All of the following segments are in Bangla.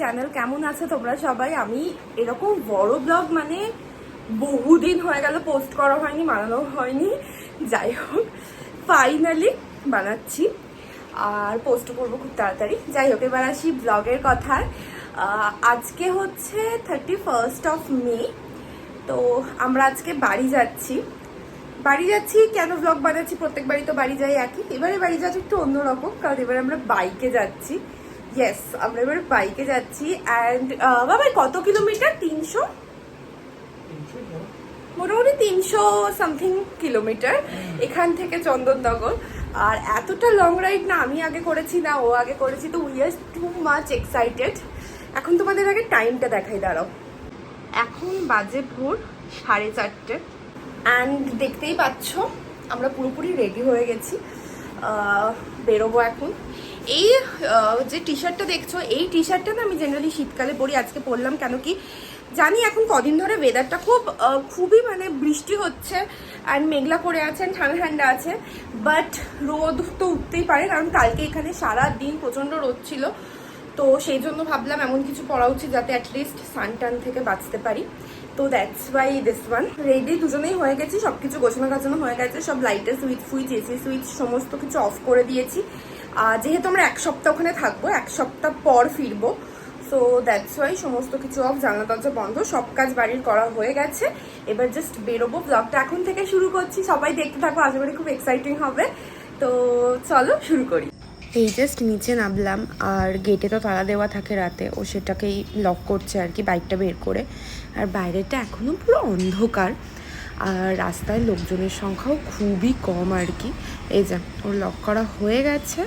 চ্যানেল কেমন আছে তোমরা সবাই? আমি এরকম বড় ব্লগ মানে বহুদিন হয়ে গেল পোস্ট করা হয়নি বানানো হয়নি। যাই হোক ফাইনালি বানাচ্ছি। আর পোস্ট করব খুব তাড়াতাড়ি। যাই হোক, এবার আসি ব্লগের কথায়। আজকে হচ্ছে থার্টি ফার্স্ট অফ মে তো আমরা আজকে বাড়ি যাচ্ছি। বাড়ি যাচ্ছি, কেন ব্লগ বানাচ্ছি? প্রত্যেক বাড়ি তো বাড়ি যাই একই। এবারে বাড়ি যাচ্ছি একটু অন্যরকম, কারণ এবারে আমরা বাইকে যাচ্ছি। ইয়েস আমরা এবারে বাইকে যাচ্ছি অ্যান্ড বাবা কত কিলোমিটার? তিনশো? মোটামুটি তিনশো সামথিং কিলোমিটার এখান থেকে চন্দননগর। আর এতটা লং রাইড না আমি আগে করেছি না ও আগে করেছি তো we are too much excited এখন তোমাদের আগে টাইমটা দেখাই দাঁড়াও। এখন বাজে ভোর সাড়ে চারটে। অ্যান্ড দেখতেই পাচ্ছ আমরা পুরোপুরি রেডি হয়ে গেছি। বেরোবো এখন। এই যে টি শার্টটা দেখছ, এই টি শার্টটা না আমি জেনারেলি শীতকালে পরি, আজকে পরলাম কেন কি? জানি এখন কদিন ধরে ওয়েদারটা খুব খুবই মানে বৃষ্টি হচ্ছে অ্যান্ড মেঘলা করে আছে and ঠান্ডা ঠান্ডা আছে বাট রোদ তো উঠতেই পারে, কারণ কালকে এখানে সারা দিন প্রচণ্ড রোদ ছিল, তো সেই জন্য ভাবলাম এমন কিছু পরা উচিত যাতে অ্যাটলিস্ট সান টান থেকে বাঁচতে পারি। তো that's why this one ready দুজনেই হয়ে গেছি সব কিছু গোছানো গাছানো হয়ে গেছে, সব লাইটের সুইচ ফুইচ এসি সুইচ সমস্ত কিছু অফ করে দিয়েছি। যেহেতু আমরা এক সপ্তাহ ওখানে থাকব, এক সপ্তাহ পর ফিরবো সো দ্যাটস ওয়াই সমস্ত কিছু অফ জানলা দরজা বন্ধ, সব কাজ বাড়ির করা হয়ে গেছে। এবার জাস্ট বেরোবো ব্লগটা এখন থেকে শুরু করছি, সবাই দেখতে থাকো, আশা করি খুব এক্সাইটিং হবে। তো চলো শুরু করি। এই জাস্ট নিচে নামলাম, আর গেটে তো তালা দেওয়া থাকে রাতে, ও সেটাকেই লক করছে আর কি বাইকটা বের করে। আর বাইরেটা এখনও পুরো অন্ধকার। আর রাস্তায় লোকজনের সংখ্যাও খুবই কম আর কি। এই যে, ওর লক করা হয়ে গেছে।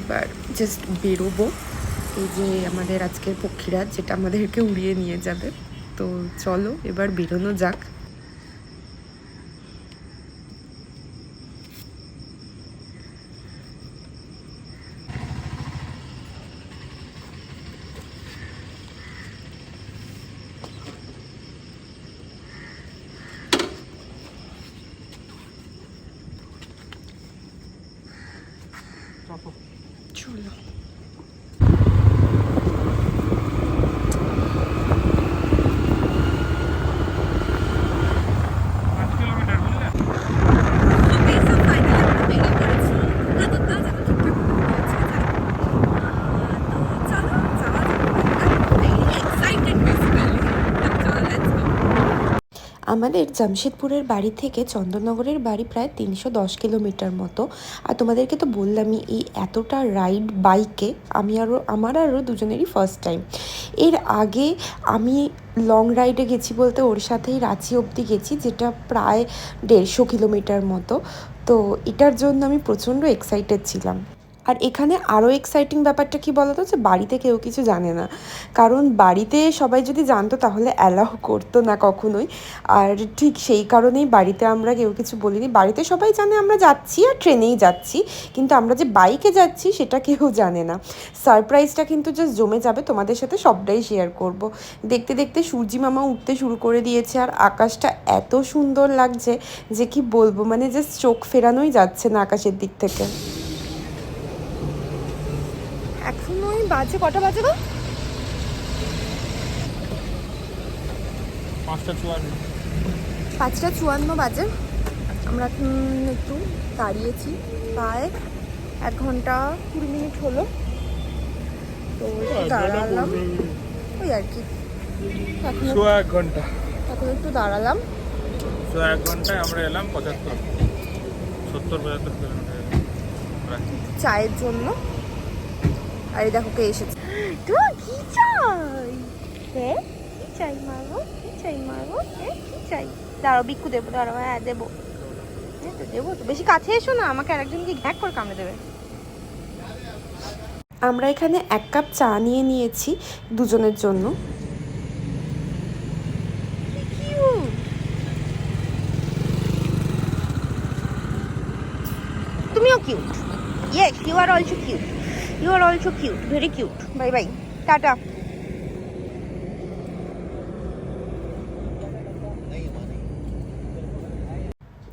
এবার জাস্ট বেরোবো। এই যে আমাদের আজকের পক্ষীরা, যেটা আমাদেরকে উড়িয়ে নিয়ে যাবে। তো চলো, এবার বেরোনো যাক চলো পাঁচ কিলোমিটার বুঝলে আমাদের জামশেদপুরের বাড়ি থেকে চন্দননগরের বাড়ি প্রায় তিনশো দশ কিলোমিটার মতো। আর তোমাদেরকে তো বললামই, এই এতটা রাইড বাইকে আমি আরও আমার আরও দুজনেরই ফার্স্ট টাইম এর আগে আমি লং রাইডে গেছি বলতে ওর সাথেই রাঁচি অবধি গেছি, যেটা প্রায় দেড়শো কিলোমিটার মতো। তো এটার জন্য আমি প্রচণ্ড এক্সাইটেড ছিলাম। আর এখানে আরও এক্সাইটিং ব্যাপারটা কি বলতো যে বাড়িতে কেউ কিছু জানে না। কারণ বাড়িতে সবাই যদি জানতো তাহলে অ্যালাউ করতো না কখনোই। আর ঠিক সেই কারণেই বাড়িতে আমরা কেউ কিছু বলিনি। বাড়িতে সবাই জানে আমরা যাচ্ছি আর ট্রেনেই যাচ্ছি। কিন্তু আমরা যে বাইকে যাচ্ছি সেটা কেউ জানে না। সারপ্রাইজটা কিন্তু জাস্ট জমে যাবে। তোমাদের সাথে সবটাই শেয়ার করব। দেখতে দেখতে সূর্যি মামা উঠতে শুরু করে দিয়েছে আর আকাশটা এত সুন্দর লাগছে যে কি বলব? মানে জাস্ট চোখ ফেরানোই যাচ্ছে না আকাশের দিক থেকে এখন ওই বাজে কটা বাজে গো? পাঁচটা চুয়ান্ন। পাঁচটা চুয়ান্ন বাজে। আমরা এখন একটু দাঁড়িয়েছি প্রায় এক ঘণ্টা কুড়ি মিনিট হলো। তো দাঁড়ালাম। ওই আর কি। এক ঘণ্টা। এখন একটু দাঁড়ালাম। এক ঘন্টায় আমরা এলাম পঁচাত্তর। সত্তর পঁচাত্তর কিলোমিটার। চায়ের জন্য। আর এই দেখো কে এসেছে। তোমার কি চাই? হ্যাঁ কি চাই মারবো? কি চাই মারবো? হ্যাঁ কি চাই? দাঁড়াও বিক্কু দেবো দাঁড়াও হ্যাঁ দেবো। হ্যাঁ তো দেবো তো। বেশি কাছে এসো না আমাকে আরেকজনকে ঘ্যাক করে কামড়ে দেবে। আমরা এখানে এক কাপ চা নিয়ে নিয়েছি দুজনের জন্য। তুমিও cute yes you are also cute you are also cute very cute bye bye tata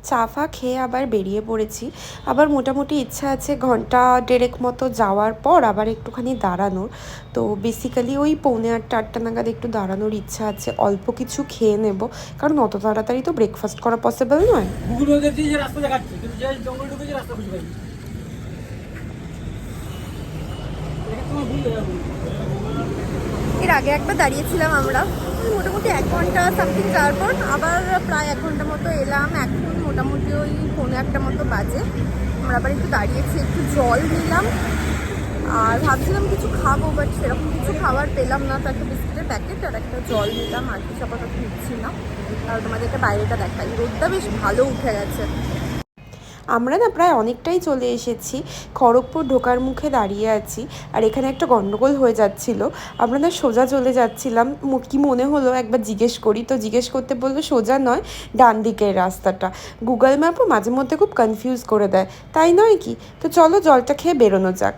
চা ফা খেয়ে আবার বেরিয়ে পড়েছি। আবার মোটামুটি ইচ্ছা আছে ঘণ্টা দেড়েক মতো যাওয়ার পর আবার একটুখানি দাঁড়ানোর। তো বেসিক্যালি ওই পৌনে আটটা আটটা নাগাদ একটু দাঁড়ানোর ইচ্ছা আছে। অল্প কিছু খেয়ে নেব। কারণ অত তাড়াতাড়ি তো ব্রেকফাস্ট করা পসিবল নয়। রাস্তা দেখাচ্ছে কিন্তু যে জঙ্গল ঢুকেছে রাস্তা খুঁজে পাইনি এটা তোমার ভুল হয়ে যাবে। এর আগে একবার দাঁড়িয়েছিলাম আমরা। মোটামুটি এক ঘণ্টা সামথিং যাওয়ার পর আবার প্রায় এক ঘণ্টা মতো এলাম। এখন মোটামুটি ওই পৌনে একটা মতো বাজে। আমরা আবার একটু দাঁড়িয়েছি, একটু জল নিলাম। আর ভাবছিলাম কিছু খাব বাট সেরকম কিছু খাবার পেলাম না। তো একটা বিস্কুটের প্যাকেট আর একটা জল নিলাম। আর কিছু আপাতত নিচ্ছি না। আর তোমাদেরকে বাইরেটা দেখাই। রোদটা বেশ ভালো উঠে গেছে। আমরা না প্রায় অনেকটাই চলে এসেছি। খড়গপুর ঢোকার মুখে দাঁড়িয়ে আছি আর এখানে একটা গণ্ডগোল হয়ে যাচ্ছিল। আমরা না সোজা চলে যাচ্ছিলাম। কি মনে হলো একবার জিজ্ঞেস করি। তো জিজ্ঞেস করতে বলল, সোজা নয়, ডান দিকের রাস্তাটা। গুগল ম্যাপও মাঝে মধ্যে খুব কনফিউজ করে দেয়। তাই নয় কি? তো চলো জলটা খেয়ে বেরোনো যাক।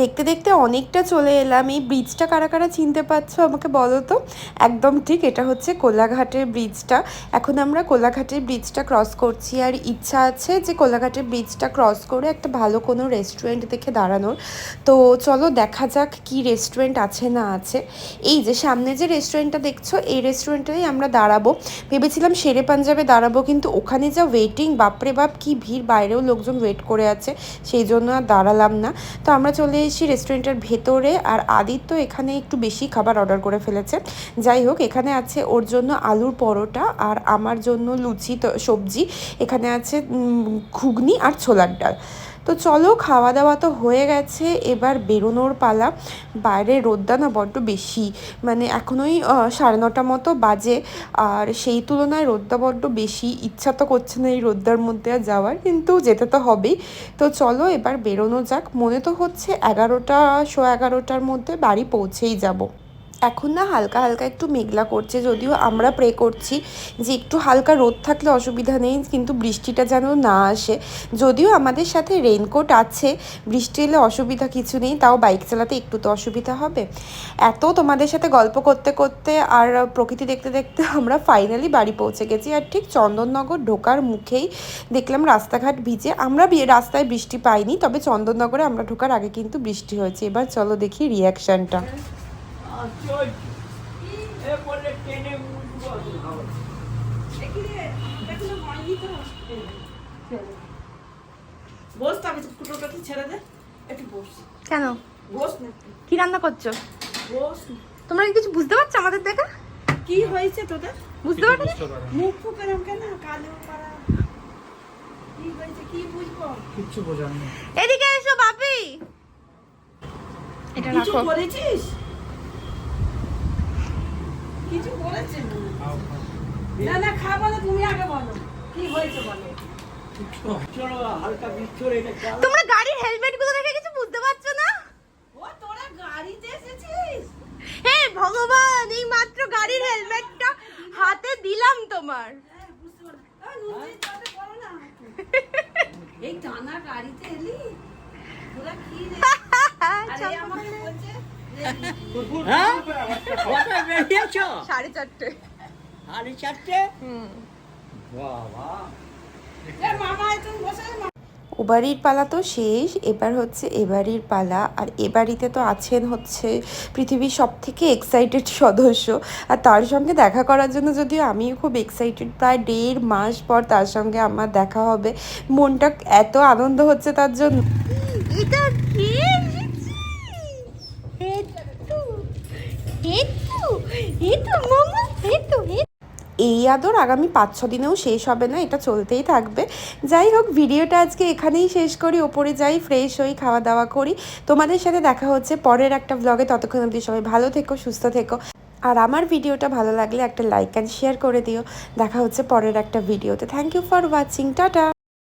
দেখতে দেখতে অনেকটা চলে এলাম। এই ব্রিজটা কারা কারা চিনতে পারছ আমাকে বলো তো? একদম ঠিক, এটা হচ্ছে কোলাঘাটের ব্রিজটা এখন আমরা কোলাঘাটের ব্রিজটা ক্রস করছি আর ইচ্ছা আছে যে কোলাঘাটের ব্রিজটা ক্রস করে একটা ভালো কোনো রেস্টুরেন্ট দেখে দাঁড়ানোর। তো চলো দেখা যাক কি রেস্টুরেন্ট আছে না আছে। এই যে সামনে যে রেস্টুরেন্টটা দেখছ, এই রেস্টুরেন্টেই আমরা দাঁড়াবো। ভেবেছিলাম শেরে পাঞ্জাবে দাঁড়াবো, কিন্তু ওখানে যা ওয়েটিং বাপরে বাপ, কি ভিড়, বাইরেও লোকজন ওয়েট করে আছে। সেই জন্য আর দাঁড়ালাম না। তো আমরা চলে এসেছি রেস্টুরেন্টের ভেতরে আর আদিত্য এখানে একটু বেশি খাবার অর্ডার করে ফেলেছে। যাই হোক, এখানে আছে ওর জন্য আলুর পরোটা আর আমার জন্য লুচি সবজি। এখানে আছে ঘুগনি আর ছোলার ডাল। তো চলো খাওয়া দাওয়া তো হয়ে গেছে। এবার বেরোনোর পালা। বাইরে রোদটা না বড্ড বেশি। মানে এখনোই সাড়ে নটা মতো বাজে। আর সেই তুলনায় রোদটা বড্ড বেশি। ইচ্ছা তো করছে না এই রোদ্দার মধ্যে আর যাওয়ার, কিন্তু যেতে তো হবেই। তো চলো, এবার বেরোনো যাক। মনে তো হচ্ছে এগারোটা শো এগারোটার মধ্যে বাড়ি পৌঁছেই যাব। এখন না হালকা হালকা একটু মেঘলা করছে, যদিও আমরা প্রে করছি যে একটু হালকা রোদ থাকলে অসুবিধা নেই, কিন্তু বৃষ্টিটা যেন না আসে। যদিও আমাদের সাথে রেনকোট আছে, বৃষ্টি এলে অসুবিধা কিছু নেই, তাও বাইক চালাতে একটু তো অসুবিধা হবে। এত তোমাদের সাথে গল্প করতে করতে আর প্রকৃতি দেখতে দেখতে আমরা ফাইনালি বাড়ি পৌঁছে গেছি, আর ঠিক চন্দননগর ঢোকার মুখেই দেখলাম রাস্তাঘাট ভিজে। আমরা রাস্তায় বৃষ্টি পাইনি, তবে চন্দননগরে আমরা ঢোকার আগে কিন্তু বৃষ্টি হয়েছে। এবার চলো দেখি রিয়াকশানটা আর এ বললে ট্রেনে উঠবো বস তো আমি কুটোটা ছেড়ে দে একটু বস কেন? বস না কি রান্না করছ? বস তোমরা কিছু বুঝতে পারছ আমাদের দেখা? কি হয়েছে তোদের বুঝতে পারছ বুঝতে পারে? না। মুখ ফুকেরাম কেন কালো পাড়া কি হয়েছে কি বুঝব কিচ্ছু বোঝার এদিকে এসো বাপি। এটা কিছু রাখো করেছিস কিছু করেছিস না না খাব না তুমি আগে বলো। কি হয়েছে বলো? চলো হালকা বিচ্ছর এটা চাল তোমরা গাড়ির হেলমেটগুলো রেখে কিছু বুঝতে পারছ না? ও তোরা গাড়িতে এসেছিস? হে ভগবান এই মাত্র গাড়ির হেলমেটটা হাতে দিলাম তোমার। হ্যাঁ বুঝতে পারলাম। আ, নুনজি, তাহলে বলো না এই টানা গাড়িতে এলি? তোরা কি রে? আরে আমাকে বলছে হ্যাঁ? বেরিয়েছ? সাড়ে চারটে। সাড়ে চারটে? বাবা। পালা তো শেষ এবার হচ্ছে এ বাড়ির পালা আর এ বাড়িতে তো আছেন হচ্ছে পৃথিবীর সব থেকে এক্সাইটেড সদস্য। আর তার সঙ্গে দেখা করার জন্য যদিও আমিও খুব এক্সাইটেড প্রায় দেড় মাস পর তার সঙ্গে আমার দেখা হবে। মনটা এত আনন্দ হচ্ছে তার জন্য। এটা কে এসেছে হেতু হেতু এই আদর আগামী পাঁচ, ছ দিনেও শেষ হবে না, এটা চলতেই থাকবে। যাই হোক, ভিডিওটা আজকে এখানেই শেষ করি, ওপরে যাই ফ্রেশ হই খাওয়া দাওয়া করি। তোমাদের সাথে দেখা হচ্ছে পরের একটা ব্লগে ততক্ষণ অবধি সবাই ভালো থেকো, সুস্থ থেকো। আর আমার ভিডিওটা ভালো লাগলে একটা লাইক অ্যান্ড শেয়ার করে দিও। দেখা হচ্ছে পরের একটা ভিডিওতে thank you for watching tata!